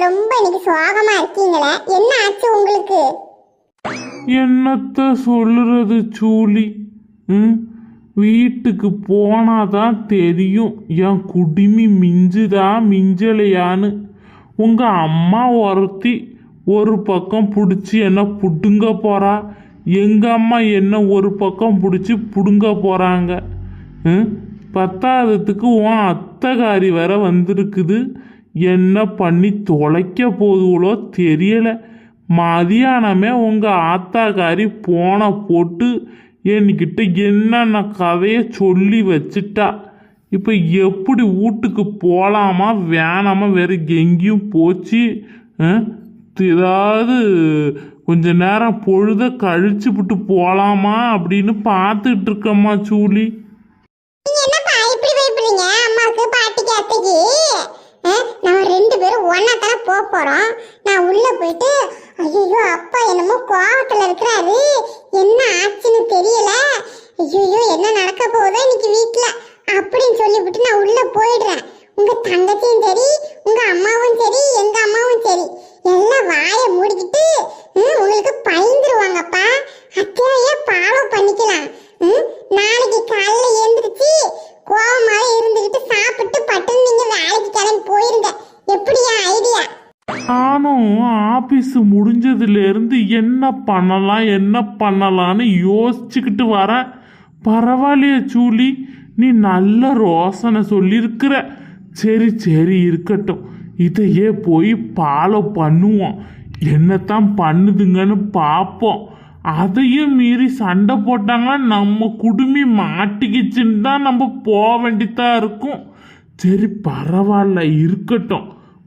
ரொம்ப இன்னைக்கு சோகமா இருக்கீங்களே. என்ன ஆச்சு உங்களுக்கு? என்னத்த சொல்லுறது சூலி? ம்? வீட்டுக்கு போனாதான் தெரியும். என் குடுமி மிஞ்சுதா மிஞ்சலையான்னு. உங்க அம்மா ஒருத்தி ஒரு பக்கம் பிடிச்சி என்ன புடுங்க போறா? எங்க அம்மா என்ன ஒரு பக்கம் பிடிச்சி புடுங்க போறாங்க? ம்? பத்தாததுக்கு உன் அத்தகாரி வர வந்திருக்குது. என்ன பண்ணி தொலைக்க போதுகளோ தெரியல. மதியானமே உங்கள் ஆத்தாக்காரி போன போட்டு என்கிட்ட என்னென்ன கதையை சொல்லி வச்சிட்டா. இப்போ எப்படி வீட்டுக்கு போகலாமா வேணாமா வேறு எங்கேயும் போச்சு ஏதாவது கொஞ்ச நேரம் பொழுத கழிச்சு விட்டு போகலாமா அப்படின்னு பார்த்துட்டு இருக்கம்மா சூலி. போக போறான் நான் உள்ள போயிட்டு ஐயோ அப்பா என்னமோ கோவத்துல இருக்கிறாரு. என்ன ஆச்சுன்னு தெரியல. ஐயோ என்ன நடக்க போகுதோ இன்னைக்கு வீட்ல. அப்படின்னு சொல்லிவிட்டு நான் உள்ள போயிடுறேன். உங்க தங்கச்சியும் சரி உங்க அம்மாவும் சரி எங்க அம்மாவும் சரி. எல்லாம் வாயை மூடிக்கிட்டு உங்களுக்கு பயந்துருவாங்கப்பா. அத்தையே ஃபாலோ பண்ணிக்கலாம். முடிஞ்சதுலேருந்து என்ன பண்ணலாம் என்ன பண்ணலான்னு யோசிச்சுக்கிட்டு வரேன் பரவாயில்லையே சூலி நீ நல்ல ரோசனை சொல்லியிருக்கிற. சரி சரி இருக்கட்டும். இதையே போய் ஃபாலோ பண்ணுவோம். என்னத்தான் பண்ணுதுங்கன்னு பார்ப்போம். அதையும் மீறி சண்டை போட்டாங்கன்னா நம்ம குடுமி மாட்டிக்கிச்சுன்னு தான் நம்ம போக வேண்டித்தான் இருக்கும். சரி பரவாயில்ல இருக்கட்டும்.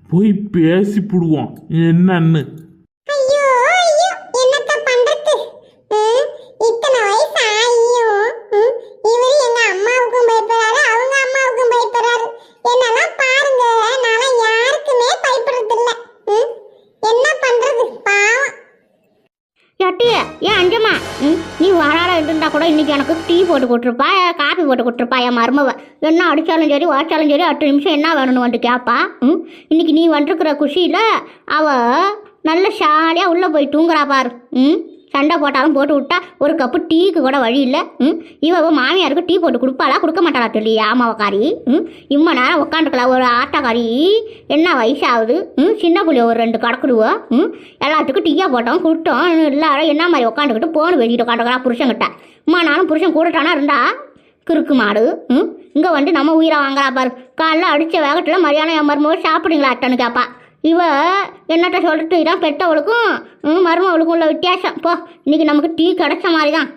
போய் பேசிப்பிடுவோம் என்னன்னு ஐயோ ஐயோ என்னத்த பண்றது ம், இத்தனை வயசு ஆகியும் ம், இவரு எங்க அம்மாவுக்கும் பயப்படுறாரு அவங்க அம்மாவுக்கும் பயப்படுறாரு என்னெல்லாம் பாருங்க நான் யாருக்குமே பயப்படுறது இல்ல ம், என்ன பண்றது பாவம் எட்டி ஏன் அஞ்சம்மா ம் நீ வராட இருந்தா கூட இன்னைக்கு எனக்கு டீ போட்டு கொடுத்துருப்பா காஃபி போட்டு கொடுத்துருப்பா என் மருமவ. என்ன அடித்தாலும் சரி உடச்சாலும் சரி எட்டு நிமிஷம் என்ன வேணும்னு வந்து கேட்பா ம் இன்னைக்கு நீ வந்துருக்கிற குஷியில் அவள் நல்ல ஷாலியாக உள்ளே போய் தூங்குறா பாரு. ம் சண்டை போட்டாலும் போட்டு விட்டா ஒரு கப்பு டீக்கு கூட வழி இல்லை. ம்? இவ மாமியாருக்கு டீ போட்டு கொடுப்பாளா? கொடுக்க மாட்டாளா தெரியல ஆமாவக்காரி ம்? இம்ம நேரம் உட்காந்துக்கலாம் ஒரு ஆட்டக்காரி. என்ன வயசாகுது? ம்? சின்ன புள்ளி ஒரு ரெண்டு கடக்குடுவோம் ம்? எல்லாத்துக்கும் டீயா போட்டோம் கொடுத்தோம். எல்லாரும் என்ன மாதிரி உட்காந்துக்கிட்டு போன் வெளியிட்டு உட்காந்துக்கிறா புருஷன்கிட்ட இம்மா நானும் புருஷன் கூடட்டானா இருந்தா? கிறுக்கு மாடு ம்? இங்கே வந்து நம்ம உயிரை வாங்குறா பாரு. காலைல அடித்த வேகத்தில் மரியாதை என் மருமகள் சாப்பிடுங்களா அட்டன்னு கேட்பா இவ என்னட்ட சொல்லிட்டு இதான் பெற்றவளுக்கும் ம், மருமவளுக்கும் உள்ள வித்தியாசம். போ இன்னைக்கு நமக்கு டீ கிடைச்ச மாதிரி தான்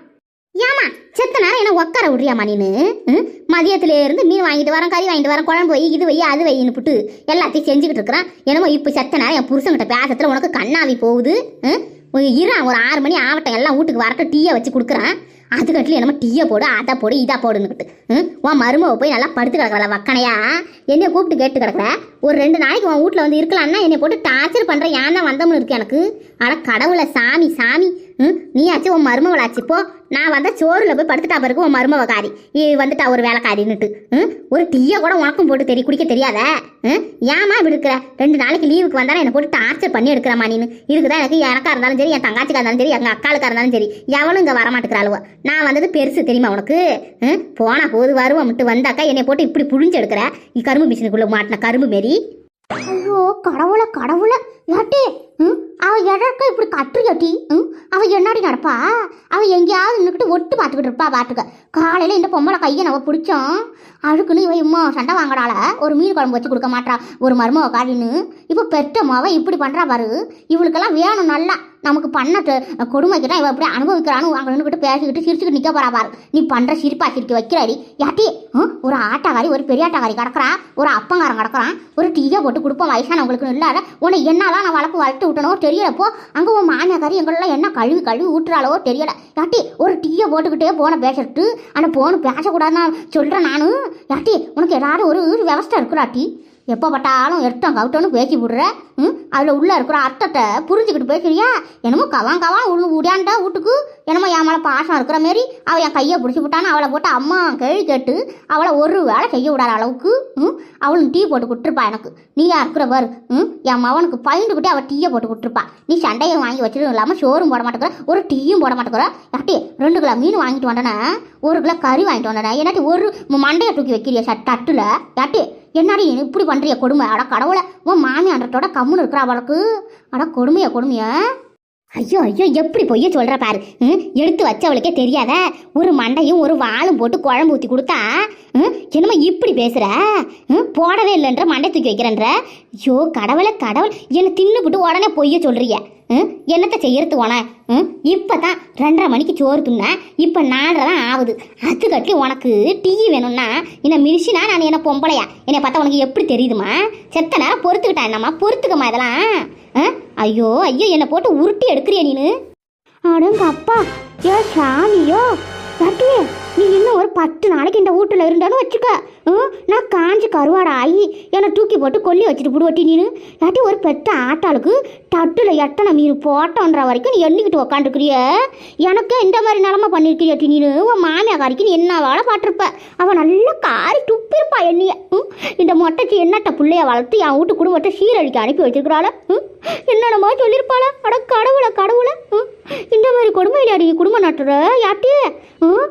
ஏமா செத்த என்ன உட்கார விட்றியாமா நீனு? ம்? மதியத்துல இருந்து மீன் வாங்கிட்டு வரேன் கறி வாங்கிட்டு வரேன் குழம்பு வை இது வை அது வைன்னு புட்டு எல்லாத்தையும் செஞ்சுக்கிட்டு இருக்கிறான். என்னமோ இப்போ செத்த நேரம் என் புருஷன்கிட்ட பேசத்துல உனக்கு கண்ணாவி போகுது. இறான் ஒரு ஒரு ஆறு மணி ஆவட்டம் எல்லாம் வீட்டுக்கு வரட்டும் டீயை வச்சு கொடுக்குறேன். அதுக்கட்டில் என்னமோ டீயை போடு அதை போடு இதை போடுன்னுக்கிட்டு. ம்? உன் மருமவை போய் நல்லா படுத்து கிடக்கல வக்கனையா? என்னைய கூப்பிட்டு கேட்டு கிடக்குற? ஒரு ரெண்டு நாளைக்கு உன் வீட்டில் வந்து இருக்கலான்னா என்னை போட்டு டார்ச்சர் பண்ணுற ஏன் தான் வந்தோம்னு இருக்கு எனக்கு. ஆனால் கடவுளை சாமி சாமி. ம்? நீயாச்சும் உன் மருமவளாச்சு போ. நான் வந்தால் சோறுல போய் படுத்துட்டா பிறகு உன் மருமவக்காரி இ வந்துட்டா ஒரு வேலைக்காரின்னுட்டு. ம்? ஒரு டீயை கூட உனக்கும் போட்டு தெரிய குடிக்க தெரியாத? ம்? ஏமா இப்படி இருக்கிற? ரெண்டு நாளைக்கு லீவுக்கு வந்தாலும் என்னை போட்டு டார்ச்சர் பண்ணி எடுக்கிறமா நீனு. இதுக்கு தான் எனக்கு எனக்கா இருந்தாலும் சரி என் தங்காச்சிக்கா இருந்தாலும் சரி எங்கள் அக்காளுக்கா இருந்தாலும் சரி எவனும் இங்கே வரமாட்டேங்கிறாளுவோ. நான் வந்தது பெருசு தெரியுமா உனக்கு? ம்? போனால் போது வருவோம் மட்டும் வந்தாக்கா என்னை போட்டு இப்படி புழிஞ்சு எடுக்கிற? கரும்பு மிஷினுக்குள்ளே மாட்டின கரும்பு மாரி. ஐயோ கடவுளை கடவுளை. ஏட்டி ம்? அவ எழக்க இப்படி கட்டுறியாட்டி ம்? அவ என்னாடி நடப்பா? அவ எங்கேயாவது நின்றுக்கிட்டு ஒட்டு பார்த்துக்கிட்டு இருப்பா பாட்டுக்க. காலையில் இந்த பொம்பளை கையை நம்ம பிடிச்சோம். அழுக்குன்னு இவன் இம்மா சண்டை வாங்குறாள. ஒரு மீன் குழம்பு வச்சு கொடுக்க மாட்றா. ஒரு மருமக காரின்னு இப்போ பெற்ற இப்படி பண்ணுறா பாரு. இவளுக்கெல்லாம் வேணும் நல்லா. நமக்கு பண்ண கொடுமைக்கு தான் இவ இப்படி அனுபவிக்கிறான்னு அங்கே நின்றுக்கிட்டு பேசிக்கிட்டு சிரிச்சுக்கிட்டு நிற்க போறா பாரு. நீ பண்ணுற சிரிப்பா சிரிக்க வைக்கிறாடி. யாட்டி ம், ஒரு ஆட்டாக்காரி ஒரு பெரிய ஆட்டாக்காரி கிடக்குறா ஒரு அப்பங்காரன் கிடக்குறான். ஒரு டீயை போட்டு கொடுப்போம். வயசானவங்களுக்கு இல்லாத. உன்னை நான் வளர்ப்பு வளர்த்து விட்டனோ தெரியலப்போ அங்கே உன் மாமியாக்காரி எங்களெல்லாம் என்ன கழுவி கழுவி ஊட்டுறாளோ தெரியல. யாட்டி ஒரு டீயை போட்டுக்கிட்டே போன பேசிட்டு ஆனால் போன பேசக்கூடாதுன்னு சொல்கிறேன் நான். யாட்டி உனக்கு ஏதாவது ஒரு விவஸ்தை இருக்குறாட்டி. எப்போ பட்டாலும் எடுத்தோம் கவுட்டோன்னு பேசி விடுற ம்? அதில் உள்ளே இருக்கிற அர்த்தத்தை புரிஞ்சுக்கிட்டு பேசுறியா? என்னமோ கவான் கவான் உள்ள உடையாண்டா வீட்டுக்கு என்னமோ என் மேலே பாசம் இருக்கிற மாரி அவள் என் கையை பிடிச்சி விட்டான்னு அவளை போட்டு அம்மா கேள்வி கேட்டு அவளை ஒரு வேலை செய்ய விடாத அளவுக்கு ம்? அவளும் டீ போட்டு கொடுத்துருப்பா எனக்கு. நீயா இருக்கிற பாரு ம்? என் மவனுக்கு பயந்துக்கிட்டே அவள் டீயை போட்டு கொடுத்துருப்பா. நீ சண்டையை வாங்கி வச்சதும் இல்லாமல் சோறும் போட மாட்டேங்கிற ஒரு டீயும் போட மாட்டேங்கிற. யாட்டி ரெண்டு கிலோ மீன் வாங்கிட்டு வந்தேனே ஒரு கிலோ கறி வாங்கிட்டு வந்தேனே என்னாட்டி ஒரு மண்டையை தூக்கி வைக்கிறியா ச தட்டில்? யாட்டி என்னடி இப்படி பண்ணுறிய கொடுமை? அட கடவுளை உன் மாமியான்றத்தோட கம்முன்னு இருக்கிற அவளுக்கு. அட கொடுமையா கொடுமையா? ஐயோ ஐயோ எப்படி பொய்ய சொல்கிற பாரு. ம், எடுத்து வச்சவளுக்கே தெரியாத ஒரு மண்டையும் ஒரு வாளும் போட்டு குழம்பு ஊற்றி கொடுத்தா ம், என்னம்மா இப்படி பேசுகிற ம், போடவே இல்லைன்ற மண்டை தூக்கி வைக்கிறன்ற. ஐயோ கடவுளை கடவுள் என்னை தின்னுபிட்டு உடனே பொய்ய சொல்கிறியே என்னத்தை செய்யறது உன? ம், இப்பதான் ரெண்டரை மணிக்கு சோறு துண்ண இப்போ நாலரை தான் ஆகுது அது கட்டி உனக்கு டீ வேணும்னா என்ன மிஷினா நான் என்ன பொம்பளையா? என்னை பார்த்தா உனக்கு எப்படி தெரியுதுமா? செத்த நேரம் பொறுத்துக்கிட்டா என்னம்மா? பொறுத்துக்கம்மா இதெல்லாம். ஆ? ஐயோ ஐயோ என்னை போட்டு உருட்டி எடுக்கிறிய நீனு? அடங்க அப்பா ஏ சாமியோ நீ இன்னும் ஒரு பத்து நாளைக்கு இந்த வீட்டில் இருந்தாலும் வச்சுக்க. ம், நான் காஞ்சி கருவாடை ஆகி என்னை தூக்கி போட்டு கொல்லி வச்சுட்டு புடுவட்டி நீனு. யாட்டி ஒரு பெத்த ஆட்டாளுக்கு தட்டில் எத்தனை மீன் போட்டோன்ற வரைக்கும் நீ எண்ணிக்கிட்டு உக்காந்துருக்கிறிய? எனக்கு இந்த மாதிரி நிலமை பண்ணியிருக்கிறியாட்டி நீனு. உன் மாமியாக்காரிக்கு நீ என்ன வேலை பாட்டிருப்ப அவன் நல்லா காரி துப்பிருப்பா என்னைய. ம், இந்த மொட்டைச்சி என்னட்ட பிள்ளைய வளர்த்து என் வீட்டு குடும்பத்தை சீரழிக்க அனுப்பி வச்சிருக்கிறாள். என்னென்னமோ சொல்லியிருப்பாளா அட கடவுளை கடவுளை. ம், இந்த மாதிரி கொடுமை இல்லையாடி குடும்பம் நட்டுற யாட்டி ம்,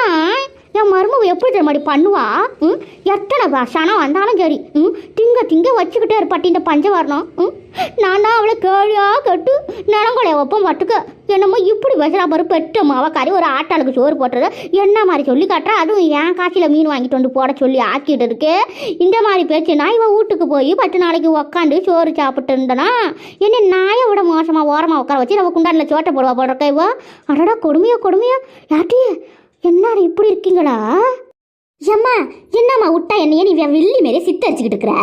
எல்லாம் என் மருமக எப்படி தெரியுமாடி பண்ணுவா? ம்? எத்தனை வருஷம் வந்தாலும் சரி ம்? திங்க திங்க வச்சுக்கிட்டே இருப்பாட்டி இந்த பஞ்சவரணம் ம்? நான் தான் அவளை கேழியா கட்டு நிலங்கொலைய வைப்போம் வட்டுக்க என்னமோ இப்படி பேசுகிறா பாரு பெற்ற மாவா கறி ஒரு ஆட்டாளுக்கு சோறு போட்டுறது. என்ன மாதிரி சொல்லி காட்டுறா? அதுவும் என் காசியில் மீன் வாங்கிட்டு வந்து போட சொல்லி ஆக்கிட்டு இருக்கு. இந்த மாதிரி பேச்சு நான் இவன் வீட்டுக்கு போய் பத்து நாளைக்கு உக்காந்து சோறு சாப்பிட்டு இருந்தனா என்ன நாயை விட மோசமாக ஓரமாக உட்கார வச்சு நம்ம குண்டானில் சோட்டை போடுவா போடுறக்கா இவ? அடடா கொடுமையோ கொடுமையோ. யாட்டி எல்லாரும் இப்படி இருக்கீங்களா? ஏம்மா என்னம்மா விட்டா என்னைய நீ வி- வில்லி மாரி சித்தரிச்சுக்கிட்டு இருக்கிற?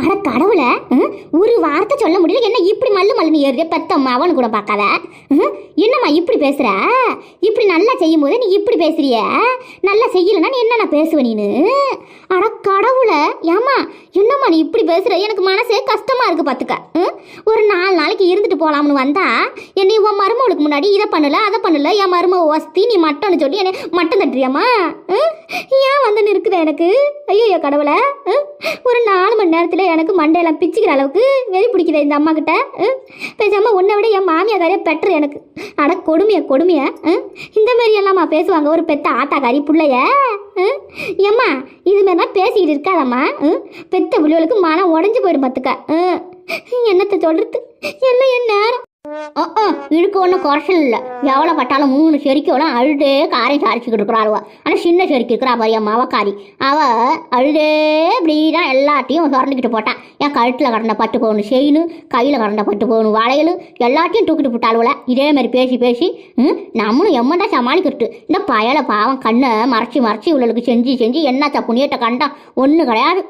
அட கடவுளை ம், ஒரு வார்த்தை சொல்ல முடியல என்ன இப்படி மல்லு மல்லுன்னு ஏறுற பெத்தம்மா அவனு கூட பார்க்காத? ம், என்னம்மா இப்படி பேசுற? இப்படி நல்லா செய்யும் போது நீ இப்படி பேசுறிய? நல்லா செய்யலைன்னா நீ என்னண்ணா பேசுவ நீனு? அட கடவுளை ஏம்மா என்னம்மா நீ இப்படி பேசுற? எனக்கு மனசே கஷ்டமா இருக்கு பார்த்துக்க ம், ஒரு நாலு நாளைக்கு இருந்துட்டு போகலாம்னு வந்தா என்னை உன் மருமகளுக்கு முன்னாடி இதை பண்ணல அதை பண்ணல என் மருமக வசதி நீ மட்டன்னு சொல்லி என்னை மட்டம் தட்டுறியம்மா? ம்? ஏன் வந்து இருக்குது எனக்கு? ஐயோ கடவுளை. ம்? ஒரு நாலு மணி நேரத்தில் எனக்கு மண்டையெல்லாம் பிச்சுக்கிற அளவுக்கு வெறி பிடிக்குது இந்த அம்மா கிட்ட ம்? உன்னை விட என் மாமியாக்காரே பெட்ரு எனக்கு. அட கொடுமைய கொடுமைய. இந்த மாதிரி எல்லாமா பேசுவாங்க. ஒரு பெத்த ஆத்தாக்காரி பிள்ளைய. ஏம்மா இது மாதிரிலாம் பேசிக்கிட்டு இருக்காதம்மா. ம்? பெத்த பிள்ளைகளுக்கு மனம் உடஞ்சி போயிடும் பார்த்துக்க என்னத்தை சொல்கிறது எல்லாம் என் நேரம்? இதுக்கு ஒன்றும் குறைச்சல் இல்லை. எவ்வளோ பட்டாலும் மூணு செரிக்கோலாம் அழுதே காரையும் சாரிச்சுக்கிட்டு இருக்கிறாளுவ. ஆனால் சின்ன செரிக்கு இருக்கிறா பாரு என் மவக்காரி. அவ அழுதே இப்படி தான் எல்லாத்தையும் திறந்துக்கிட்டு போட்டான் என் கழுத்தில் கடந்த பட்டு போகணும் செயின் கையில் கடந்த பட்டு போகணும் வளையல் எல்லாத்தையும் தூக்கிட்டு போட்டாளுவல இதே மாதிரி பேசி பேசி நம்மளும் எம்மன் தான் சமாளிக்கிறது இந்த பயலை பாவம் கண்ணை மறைச்சி மறைச்சி இவளுக்கு செஞ்சு செஞ்சு என்ன புண்ணியத்தை கண்டான் ஒன்றும் கிடையாது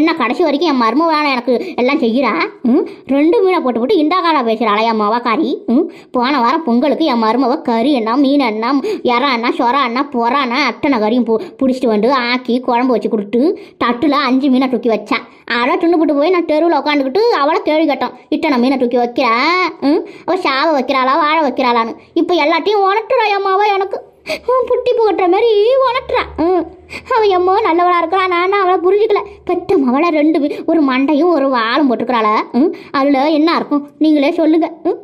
என்ன கடைசி வரைக்கும் என் மரும வேலை எனக்கு எல்லாம் செய்கிறா? ரெண்டு மீனை போட்டு போட்டு இந்த காலம் பேசுகிறாளையம்மா என் மவக்காரி ம் போன வாரம் பொங்கலுக்கு என் மருமவ கறி என்ன மீன் என்ன இறா அண்ணா சொரா அண்ணா பொறா அண்ணா அத்தனை கறியும் பு பிடிச்சிட்டு வந்து ஆக்கி குழம்பு வச்சு கொடுத்து தட்டில் அஞ்சு மீனை தூக்கி வச்சேன் அதை துண்டுபிட்டு போய் நான் தெருவில் உட்காந்துக்கிட்டு அவளை கேள்வி கேட்டோம். இத்தனை மீனை தூக்கி வைக்கிறா? ம் அவள் சாவை வைக்கிறாளா வாழை வைக்கிறாளான்னு. இப்போ எல்லாத்தையும் உணட்டுறாயம்மாவோ எனக்கு. புட்டி புகட்டுற மாதிரி உணட்டுறா ம். அவன் எம்மோ நல்லவளாக இருக்கிறா நான் அவளை புரிஞ்சுக்கல. பெத்த மவளை ரெண்டு ஒரு மண்டையும் ஒரு வாழும் போட்டுக்கிறாள ம். அதில் என்ன இருக்கும்? நீங்களே சொல்லுங்க. ம்.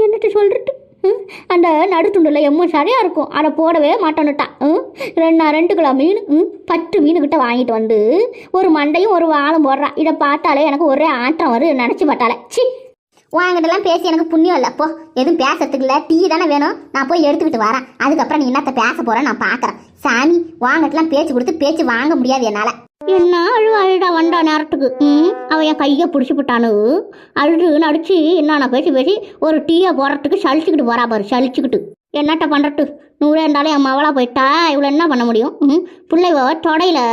என்னட்டு சொல்லிட்டு ம். அந்த நடுத்துண்டில் எம்மோ சரியாக இருக்கும். அதை போடவே மாட்டோன்னுட்டா. ம். ரெண்டு ரெண்டு கிலோ மீன் ம். பத்து மீனுக்கிட்ட வாங்கிட்டு வந்து ஒரு மண்டையும் ஒரு வாழும் போடுறான் இதை பார்த்தாலே எனக்கு ஒரே ஆட்டம் வரும் நினச்சி பார்த்தாலே. சி உங்ககிட்டலாம் பேசி எனக்கு புண்ணியம் இல்லை. போ எதுவும் பேசுறதுக்கு இல்லை. டீ தானே வேணும். நான் போய் எடுத்துக்கிட்டு வரேன். அதுக்கப்புறம் நீ என்னத்த பேச போகிறேன் நான் பார்க்குறேன் சாமி உங்ககிட்டலாம் பேச்சு கொடுத்து பேச்சு வாங்க முடியாது என்னால். என்ன அழு அழுடா வண்டா நேரத்துக்கு? ம்? அவன் என் கையை பிடிச்சி விட்டானு அழுது நடிச்சு என்னென்ன பேசி பேசி ஒரு டீயை போடுறதுக்கு சலிச்சுக்கிட்டு போறா பாரு சலிச்சுக்கிட்டு. என்னட்ட பண்ணுறட்டு நூறே இருந்தாலும் என் மவளாக போயிட்டா இவ்வளோ என்ன பண்ண முடியும்? ம்? பிள்ளைவ தொடையில்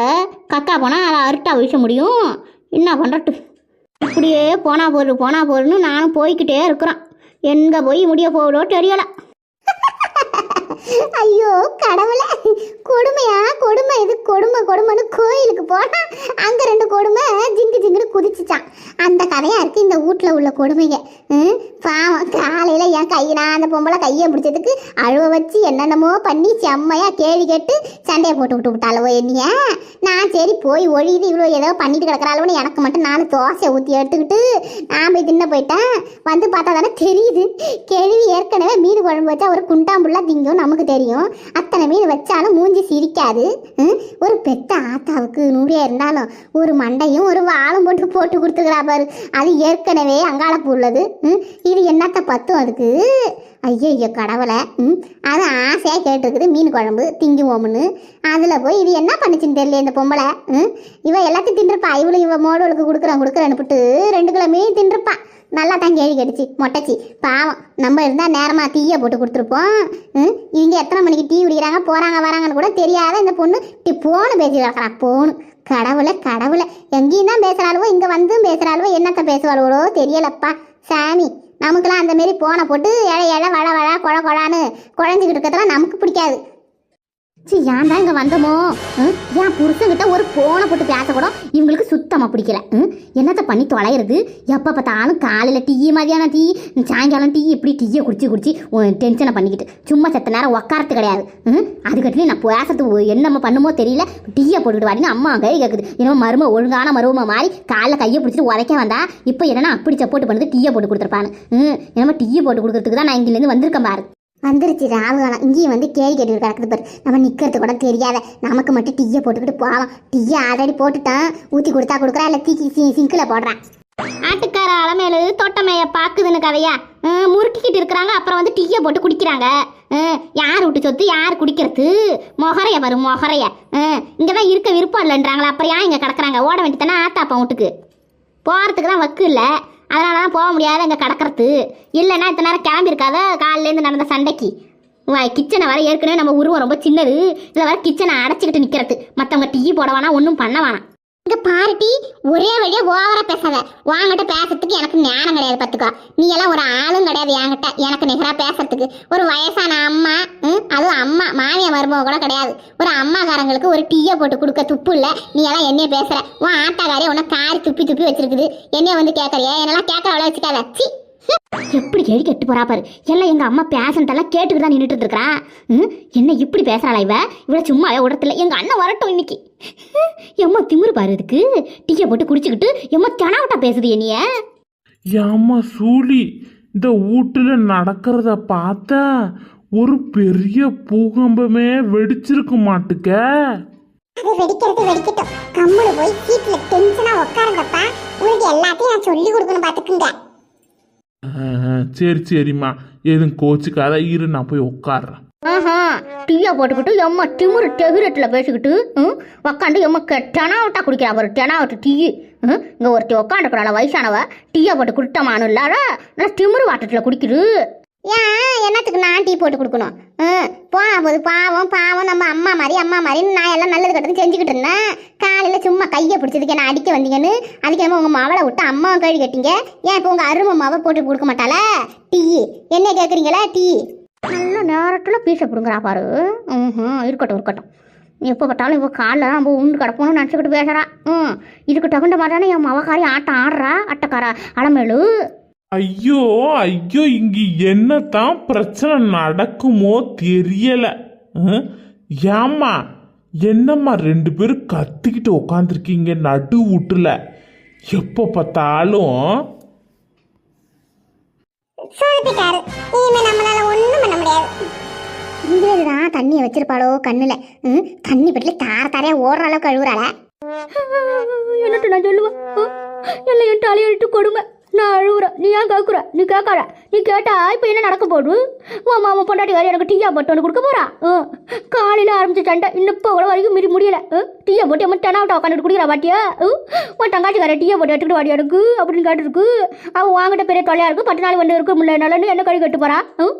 கக்கா போனால் அதை அறுட்டா வீச முடியும். என்ன பண்ணுறட்டு இப்படியே போனா போரு போனா போருன்னு நானும் போய்கிட்டே இருக்கிறோம் எங்கே போய் முடிய போகுதோ தெரியலை. ஐயோ கடவுளே. கொடுமையா? கொடுமை. இது கொடுமை கொடுமைன்னு கோயிலுக்கு போனா அங்க ரெண்டு கொடுமை ஜிங்கு ஜிங்குன்னு குதிச்சுச்சான் அந்த கதையா இருக்கு இந்த வீட்ல உள்ள கொடுமைங்க பாவம். காலையில என் கையினா அந்த பொம்பளை கையை பிடிச்சதுக்கு அழுவ வச்சு என்னென்னமோ பண்ணி செம்மையா கேள்வி கேட்டு சண்டையை போட்டு விட்டு விட்டாளவோ என்னைய. நான் சரி போய் ஒழியுது இவ்வளோ ஏதோ பண்ணிட்டு கிடக்குறாளோன்னு எனக்கு மட்டும் நானும் தோசை ஊற்றி எடுத்துக்கிட்டு நான் போய் தின்ன போயிட்டேன். வந்து பார்த்தா தானே தெரியுது. கேள்வி ஏற்கனவே மீன் குழம்பு வச்சா ஒரு குண்டாம்புள்ள திங்கும் நமக்கு தெரியும். அத்தனை மீன் வச்சாலும் மூஞ்சி சிரிக்காது. ம், ஒரு பெத்த ஆத்தாவுக்கு நூறியா இருந்தாலும் ஒரு மண்டையும் ஒரு வாளும் போட்டு போட்டு கொடுத்துக்கிறா பாரு. அது ஏற்கனவே அங்காளப்பு உள்ளது. ம், இது என்னத்த பத்தும் அதுக்கு? ஐயோ கடவுளை. ம்? அது ஆசையாக கேட்டிருக்குது. மீன் குழம்பு திங்குவோம்னு. அதில் போய் இது என்ன பண்ணுச்சுன்னு தெரியல இந்த பொம்பளை. ம்? இவ எல்லாத்தையும் தின்றுப்பா. இவளும் இவ மோடவளுக்கு கொடுக்குறான் கொடுக்குறேன்னு போட்டு ரெண்டு கிலோ மீன் தின்றுப்பா. நல்லா தான் கேள்வி கடிச்சு மொட்டைச்சி. பாவம். நம்ம இருந்தால் நேரமாக டீயை போட்டு கொடுத்துருப்போம். இவங்க எத்தனை மணிக்கு டீ குடிக்கிறாங்க போகிறாங்க வராங்கன்னு கூட தெரியாத இந்த பொண்ணு டி போன்னு பேசி கிடக்குறான் போனு. கடவுளை கடவுளை. எங்கேயும் தான் பேசுகிறாளுவோ இங்கே வந்தும் பேசுகிறாளுவோ என்னத்தை பேசுவாளுவோ தெரியலப்பா. சாமி நமக்குலாம் அந்த மாரி போனை போட்டு இழ இழ வள வள கொழ கொழான்னு குழஞ்சிக்கிட்டு இருக்கிறதெல்லாம் நமக்கு பிடிக்காது. சி ஏன் தான் இங்கே வந்தோமோ? ம், என் புருஷன்கிட்ட ஒரு போனை போட்டு பேசக்கூட இவங்களுக்கு சுத்தமாக பிடிக்கல. ம், என்னத்தை பண்ணி தொலைகிறது எப்போ பார்த்தாலும் காலையில் டீ மதியானம் டீ சாயங்காலம் டீ இப்படி டீயை குடிச்சு குடிச்சு டென்ஷனை பண்ணிக்கிட்டு. சும்மா செத்த நேரம் உக்காரத்து கிடையாது. ம், அதுக்கட்டிலையும் நான் பேசுறது என்னம்மா பண்ணுமோ தெரியல. டீயை போட்டுக்கிட்டு வாடின்னு அம்மா கை கேட்குது என்னமோ மரும ஒழுங்கான மரும மாதிரி காலைல கையை பிடிச்சிட்டு உரைக்க வந்தா இப்போ என்னன்னா அப்படி சப்போர்ட் பண்ணுது டீயை போட்டு கொடுத்துருப்பான்னு. ம் என்னமோ டீயை போட்டு கொடுக்குறதுக்கு தான் நான் இங்கேருந்து வந்திருக்கேன் பாரு. வந்துருச்சு ராவுகாலம் இங்கேயும் வந்து கேள்வி கேட்டு கிடக்குது பாரு. நம்ம நிற்கிறது கூட தெரியாத. நமக்கு மட்டும் டீயை போட்டுக்கிட்டு போவோம். டீயை ஆல்ரெடி போட்டுட்டான் ஊற்றி கொடுத்தா கொடுக்குறா இல்லை தீக்கி சி சிங்கில் போடுறான் ஆட்டுக்கார அலமேலு தோட்டமைய பாக்குதுன்னு கதையா? முறுக்கிக்கிட்டு இருக்கிறாங்க. அப்புறம் வந்து டீயை போட்டு குடிக்கிறாங்க. யார் விட்டு சொத்து யார் குடிக்கிறது? மொகரைய பாரு மொகரைய. இங்கே தான் இருக்க விருப்பம் இல்லைன்றாங்களா அப்புறம் ஏன் இங்கே கிடக்குறாங்க? ஓட வேண்டியதானே ஆத்தாப்பா வீட்டுக்கு. போகிறதுக்கு தான் வக்கு இல்லை. அதனால தான் போக முடியாது அங்கே கிடக்கிறது. இல்லைன்னா இத்தனை நேரம் கிளம்பியிருக்காத காலிலேருந்து நடந்த சண்டைக்கு. கிச்சனை வர ஏற்கனவே நம்ம உருவம் ரொம்ப சின்னது. இதில் வர கிச்சனை அடைச்சிக்கிட்டு நிற்கிறது மற்றவங்க டீ போட வேணாம் ஒன்றும் பண்ண வேணாம். இங்கே பாருட்டி ஒரே வழியா ஓவரா பேசாத. வாங்கிட்ட பேசுறதுக்கு எனக்கு ஞானம் கிடையாது பாத்துக்கோ நீ எல்லாம் ஒரு ஆளும் கிடையாது என்கிட்ட. எனக்கு நிகராக பேசுறதுக்கு. ஒரு வயசான அம்மா ம், அதுவும் மாமியா மருமக கூட கிடையாது. ஒரு அம்மாக்காரங்களுக்கு ஒரு டீயை போட்டு கொடுக்க துப்பு இல்லை. நீ எல்லாம் என்னைய பேசுற. உன் ஆட்டாக்காரே உன்னை காரி துப்பி துப்பி வச்சிருக்குது. என்னைய வந்து கேட்கறியா என்னெல்லாம் கேட்கற அவ்வளோ வச்சுக்காத. சி. எப்படி கேள்வி கெட்டு போறா பாரு. எல்லாம் எங்க அம்மா பேசன்ட்டெல்லாம் கேட்டுட்டு தான் நின்றுட்டு இருக்கிறா என்ன இப்படி பேசுறாளா இவ? இவள சும்மாவே உடத்துல எங்க அண்ணன் வரட்டும் இன்னைக்கு. எம்மா திமுரு பாரு இதுக்கு. டீயை போட்டு குடிச்சுக்கிட்டு எம்மா தெனாவட்டா பேசுது என்னைய. ஏம்மா சூழி இந்த வீட்டுல நடக்கிறத பார்த்தா ஒரு பெரிய பூகம்பமே வெடிச்சிருக்க மாட்டுக்க. அது வெடிக்கிறது வெடிக்கட்டும். கம்முனு போய் சீட்ல டென்ஷனா உட்காருங்கப்பா உங்களுக்கு எல்லாத்தையும் நான் சொல்லி கொடுக்கணும் பாத்துக்குங்க. சரி சரிம்மா. எதுவும் கோச்சுக்காத. இரு நான் போய் உட்காடுறேன் ஆஹா டீயை போட்டுக்கிட்டு எம்மா திமிரு டெகுரேட்டில் பேசிக்கிட்டு ம் உக்காண்டு எம்மா டெனாவட்டா குடிக்கிறா பாரு டெனாவட்டு டீ. ம் இங்கே ஒருத்தி உக்காண்டுக்கிறாள வயசானவ. டீயை போட்டு குடிட்டமானு இல்லாத நல்லா திமிரு வாட்டத்தில் குடிக்குது. ஏன்? என்னத்துக்கு நான் டீ போட்டு கொடுக்கணும்? ம், போனா போது பாவம் பாவம் நம்ம அம்மா மாதிரி அம்மா மாதிரி நான் எல்லாம் நல்லது கட்டது செஞ்சுக்கிட்டு இருந்தேன். காலையில் சும்மா கையை பிடிச்சதுக்கு என்ன அடிக்க வந்தீங்கன்னு? அதுக்கு நம்ம உங்கள் மாவளை விட்டு அம்மாவை கேள்வி கட்டிங்க. ஏன் இப்போ உங்கள் அருமை மாவை போட்டு கொடுக்க மாட்டாளா? டீ. என்ன கேட்குறீங்களா டீ. நல்ல நேரத்தில் பீஸை பிடுங்குறா பாரு. ம் இருக்கட்டும் இருக்கட்டும். எப்போ பார்த்தாலும் இப்போ காலில் நம்ம உண்டு கிடப்போன்னு நினச்சிக்கிட்டு பேசுகிறா ம் இதுக்கு தகுந்த மாதிரி தானே என் மவக்காரி ஆட்டம் ஆடுறா அட்டக்கார அலமேலு. ஐயோ ஐயோ இங்க என்னதான் பிரச்சனை நடக்குமோ தெரியல? ஏம்மா என்னம்மா ரெண்டு பேரும் கத்திக்கிட்டு உக்காந்துருக்கீங்க நடு வீட்டுல? எப்போ பார்த்தாலும் சொல்லிட்டாரு. இனிமே நம்மளால ஒன்றும் பண்ண முடியாது. இங்கே தான் தண்ணியை வச்சிருப்பாளோ கண்ணில். ம் தண்ணி பெட்டில் தார தாரையாக ஓடுற அளவுக்கு கழுவுறாள என்னட்டு நான் சொல்லுவேன் எல்லாம் என் தலையெழுத்து கொடுமை. நான் அழுகுற நீ ஏன் கேட்குற நீ கேட்காத. நீ கேட்டா இப்போ என்ன நடக்க போடு உன் மாமா பொண்டாட்டி வேறு எனக்கு டீயா போட்டு ஒன்று கொடுக்க போறா? காலையில் ஆரம்பிச்ச சண்டை இன்னும் இப்போ கூட வரைக்கும் மீறி முடியல. ம் டீயா போட்டு எம்மன் தெனாவிட்ட உட்காந்துட்டு குடிக்கிற பாட்டியா உன் உன் தங்காச்சிக்கார டீயா போட்டு எடுத்துக்கிட்டு வாடி எனக்கு அப்படின்னு கேட்டுருக்கு. அவன் வாங்கிட்ட பெரிய தொல்லையா இருக்கு. பத்து நாள் வந்து இருக்கு முடியல. நல்லன்னு என்ன கழி கட்டு போறா? ம்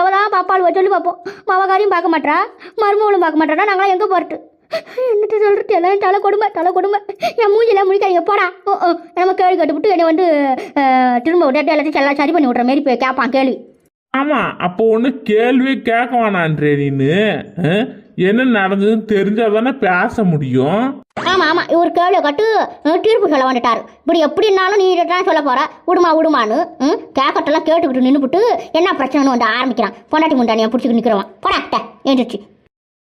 எவ்வளோ பாப்பாள் சொல்லி பார்ப்போம் மாவாக்காரையும் பார்க்க மாட்டா மருமகளும் பார்க்க மாட்டானா நாங்களாம் எங்கே போகிறது என்னட்டு சொல்றது? எல்லாம் தலை கொடுமை தலை கொடுமை. என் மூஞ்சில முடிக்காதீங்க போடா. ஓ ஓ. நம்ம கேள்வி கேட்டுவிட்டு என்னை வந்து திரும்ப விட்டு எல்லாத்தையும் எல்லாம் சரி பண்ணி விட்ற மாரி போய் கேட்பான் கேள்வி. ஆமா அப்போ ஒண்ணு கேள்வியே கேட்க வேணான்றே நீனு? என்ன நடந்ததுன்னு தெரிஞ்சாதானே பேச முடியும். ஆமா ஆமா. இவர் கேள்வி கட்டு தீர்ப்பு சொல்ல வந்துட்டாரு. இப்படி எப்படின்னாலும் நீ தான் சொல்ல போற. விடுமா விடுமான்னு ம் கேட்கட்டெல்லாம் கேட்டுக்கிட்டு நின்றுபிட்டு என்ன பிரச்சனைன்னு வந்து ஆரம்பிக்கிறான். பொண்டாட்டி முண்டானியை பிடிச்சிக்கிட்டு நிற்கிறவன் போடா டே, எழுந்திரிச்சு